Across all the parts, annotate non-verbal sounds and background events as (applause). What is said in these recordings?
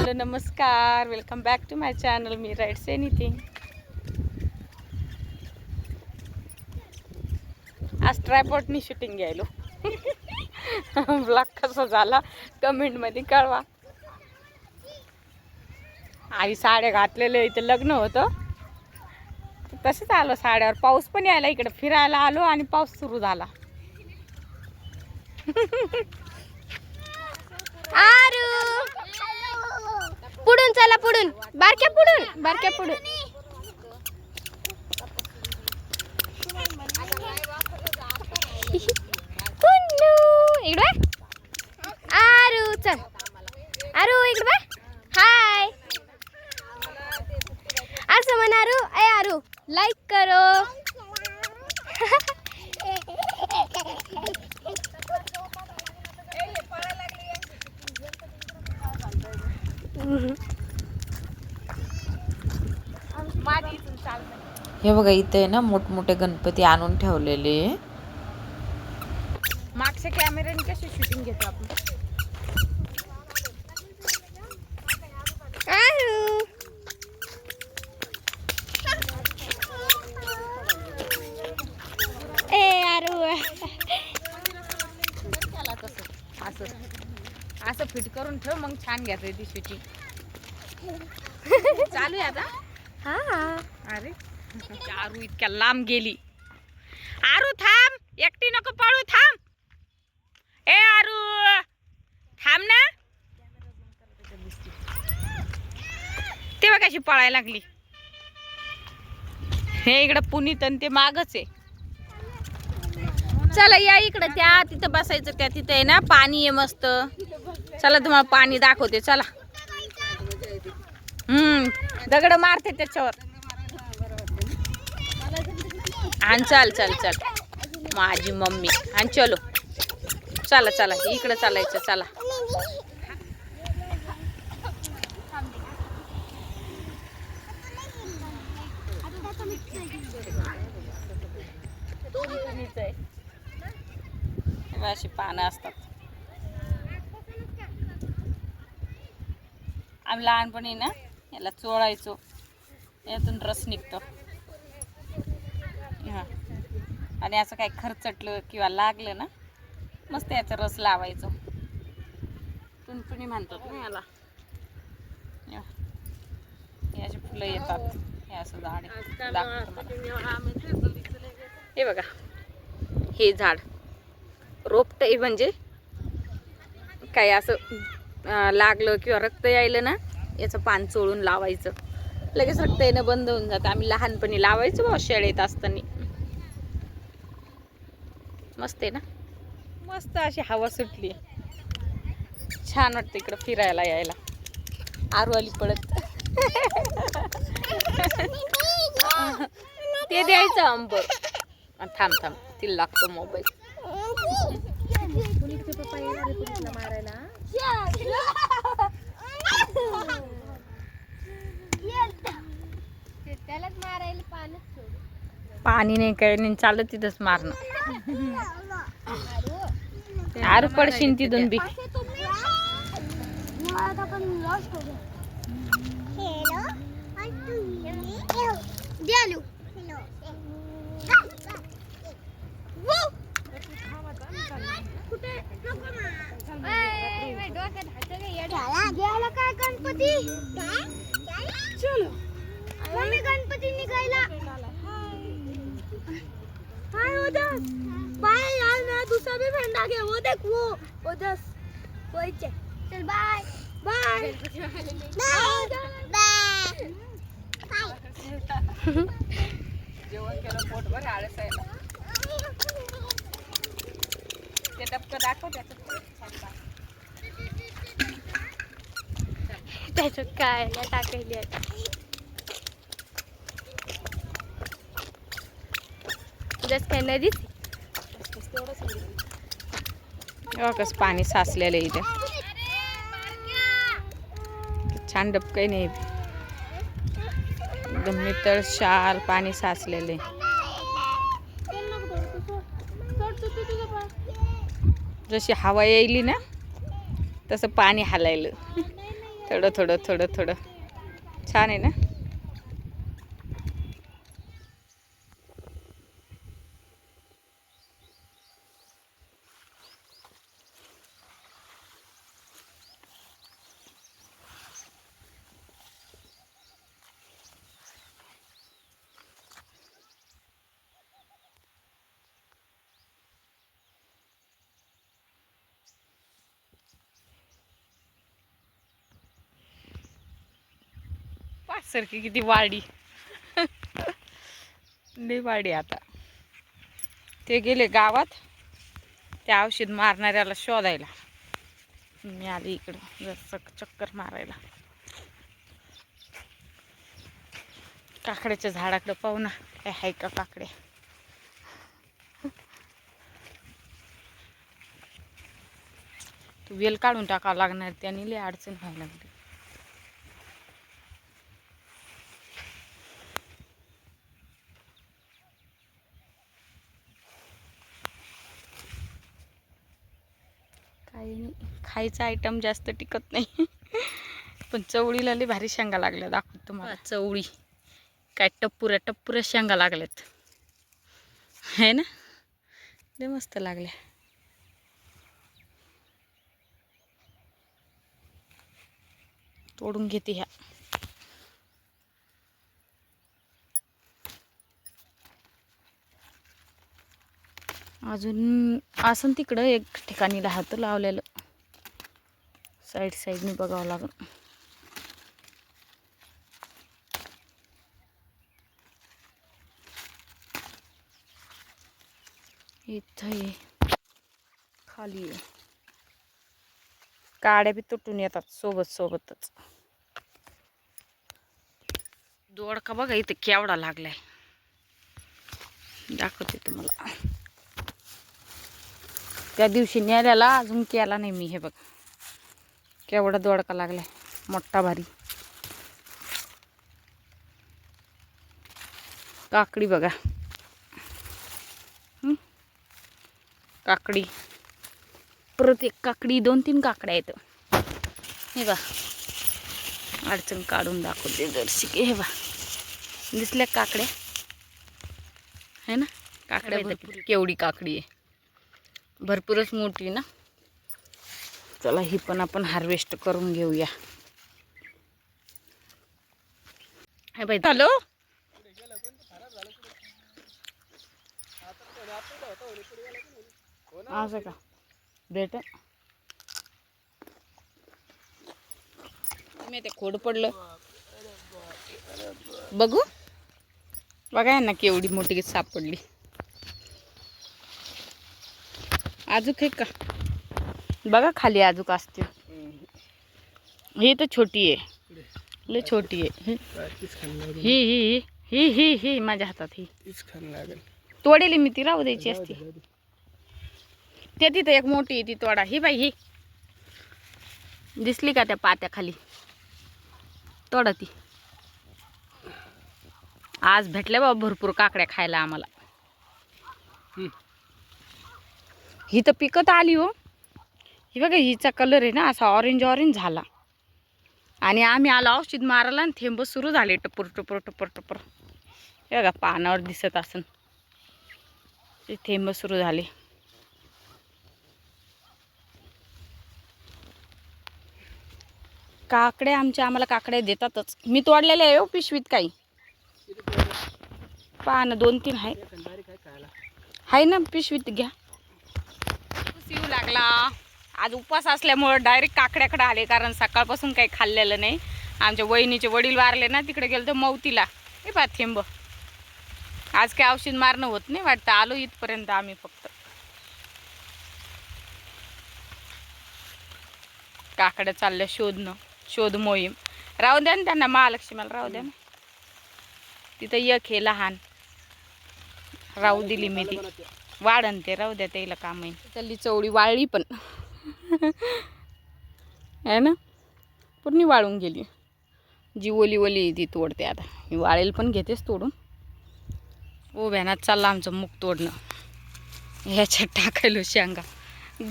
Hello नमस्कार. Welcome back to my channel me rights anything आज ट्रायपॉटनी शूटिंग घ्यायलो. (laughs) ब्लॉग कसा झाला? कमेंटमध्ये कळवा. आई साड्या घातलेल्या इथे लग्न होतं. तसंच आलो साड्यावर. पाऊस पण यायला इकडे. फिरायला आलो आणि पाऊस सुरू झाला. आरू! पुढून चला पुढून. बारक्या पुढून. बारक्या पुढून कुन्नू इकडे बघ. आरू चल आरू इकडे बघ. हाय असं म्हण आरू ए आरू लाईक करो हे बघा इथे आहे ना मोठमोठे गणपती आणून ठेवलेले. मागच्या कॅमेऱ्याने कशी शूटिंग घेतो आपण? आरू. ए आरू. त्याला तसं असं. असं फिट करून ठेव मग छान घ्यायचं ती शूटिंग चालू आहे आता? हा. अरे. आरू इतक्या लांब गेली. आरू थांब. एकटी नको पळू थांब. ए आरू. थांब ना. तेव्हा कशी पळायला लागली. हे इकडं पुनीत आणि ते मागच आहे. चला या इकडं त्या तिथं बसायचं त्या तिथं आहे ना. पाणी आहे मस्त. चला तुम्हाला पाणी दाखवते. चला. हम्म दगड मारते त्याच्यावर. आणि चल चल चल. माझी मम्मी. आणि चलो. चला चला. इकडं चालायचं चला. अशी पानं असतात. आम्ही लहानपणी ना याला चोळायचो. यातून रस निघतो हा आणि असं काही खरचटलं किंवा लागलं ना मस्त याचा रस लावायचो. टुनटुनी म्हणतात ना याला. हे अशी फुलं येतात. हे असं झाड. हे बघा. हे झाड. रोपट म्हणजे काय असं लागलं किंवा रक्त यायलं ना याचं पान चोळून लावायचं. लगेच रक्त येणं बंद होऊन जातं. आम्ही लहानपणी लावायचो बा शाळेत असताना. मस्त आहे ना? मस्त अशी हवा सुटली. छान वाटतं इकडं फिरायला यायला. आरू आली पडत ते द्यायचं आंबर थांब थांब. तिला लागतो मोबाईल. त्यालाच मारायला पानच सोड. पाणी नाही काही नाही. चालत तिथंच मारणं. आर पडशीन तिथून बी. काय गणपती? चलो. मम्मी गणपती निघायला. हाय ओजस बाय यार मैं दूसरा भी फ्रेंड आ गया वो देख वो ओजस वही चे चल बाय. बाय. बाय जेवण केलं पोटभर आळस यायला ते डबकं दाखव त्याच्यात त्याच्यात काय नाही टाकायली आता. जस काय नदीच तेव्हा कसं पाणी साचलेलं आहे इथे. छान डबकं नाही एकदम नितळ शाल पाणी साचलेले जशी हवा यायली ना तसं पाणी हालायलं. थोडं थोडं थोडं थोडं. छान आहे ना? सारखी किती वाढी लई वाढी आता. ते गेले गावात. त्या औषध मारणाऱ्याला शोधायला. मी आली इकडं जर चक्कर मारायला. काकड्याच्या झाडाकडे पाहू ना काय आहे का काकडे तू वेल काढून टाकावं लागणार त्याने लई अडचण व्हायला लागली. काही नाही. खायचा आयटम जास्त टिकत नाही. पण चवळीला लई भारी शेंगा लागल्या दाखवत तुम्हाला. चवळी. काय टप्पुऱ्या टप्पुऱ्या शेंगा लागल्यात. आहे ना? लय मस्त लागल्या. तोडून घेते ह्या. अजून असं तिकडं एक ठिकाणी राहतं लावलेलं. साईड साईडने बघावं लागेल. इथं खाली आहे काड्या बी तुटून येतात सोबत सोबतच. दोडका बघा इथे केवढा लागलाय. दाखवते तुम्हाला. त्या दिवशी नेल्याला अजून केला नाही मी हे बघ. केवढा दोडका लागलाय. मोठा भारी. काकडी बघा? काकडी. परत एक काकडी दोन तीन काकड्या आहेत. हे बा अडचण काढून दाखवते दर्शिके हे बा दिसल्या काकड्या? है ना? काकड्या केवढी काकडी आहे. भरपूरच मोठी ना. चला ही पण आपण हार्वेस्ट करून घेऊया. हे बाई हॅलो? असं का? भेट. मी ते खोड पडलं. बघू. बघा ना केवढी मोठी सापडली. आजूक आहे का? बघा खाली आजूक असते ही तर छोटी आहे. लय छोटी आहे. ही ही ही ही ही माझ्या हातात ही. तोडेली मी ती राहू द्यायची असती. ते तिथं एक मोठी आहे ती तोडा. ही बाई ही. दिसली का त्या पात्या खाली तोडा ती. आज भेटल्या बाबा भरपूर काकड्या खायला आम्हाला. ही तर पिकत आली हो. ही बघा हिचा कलर आहे ना असा ऑरेंज ऑरेंज झाला. आणि आम्ही आलो औषध मारायला आणि थेंब सुरू झाले टपर टपर टप्पर टप्पर हे बघा पानावर दिसत असन. ते थेंब सुरू झाले. काकड्या आमच्या आम्हाला काकड्या देतातच. मी तोडलेल्या आहे हो पिशवीत काही. पानं दोन तीन आहे. आहे ना पिशवीत घ्या. येऊ लागला. आज उपवास असल्यामुळं डायरेक्ट काकड्याकडे आले कारण सकाळपासून काही खाल्लेलं नाही. आमच्या वहिनीचे वडील वारले ना तिकडे गेलो तर मौतीला हे पा थेंब. आज काही औषध मारणं होत नाही वाटतं. आलो इथपर्यंत आम्ही फक्त. काकड्या चालल्या शोधणं शोध मोहीम. राहू द्या ना त्यांना महालक्ष्मीला राहू द्या ना. तिथं एक हे लहान. राहू दिली मी ती. वाढन ते राहू द्या त्याला काम आहे. त्याली चवळी वाळली पण. आहे ना? पूर्ण वाळून गेली. जी ओली ओली ती तोडते आता. मी वाळेल पण घेतेच तोडून. ओ भ्यानात चाललं आमचं मूग तोडणं. ह्याच्यात टाकायलो शेंगा.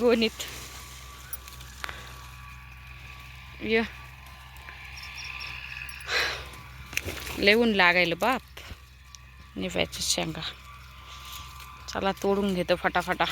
गोणीत. य. लेवून लागायला बाप. निव्याची शेंगा. चला तोडून घेतो फटाफटा.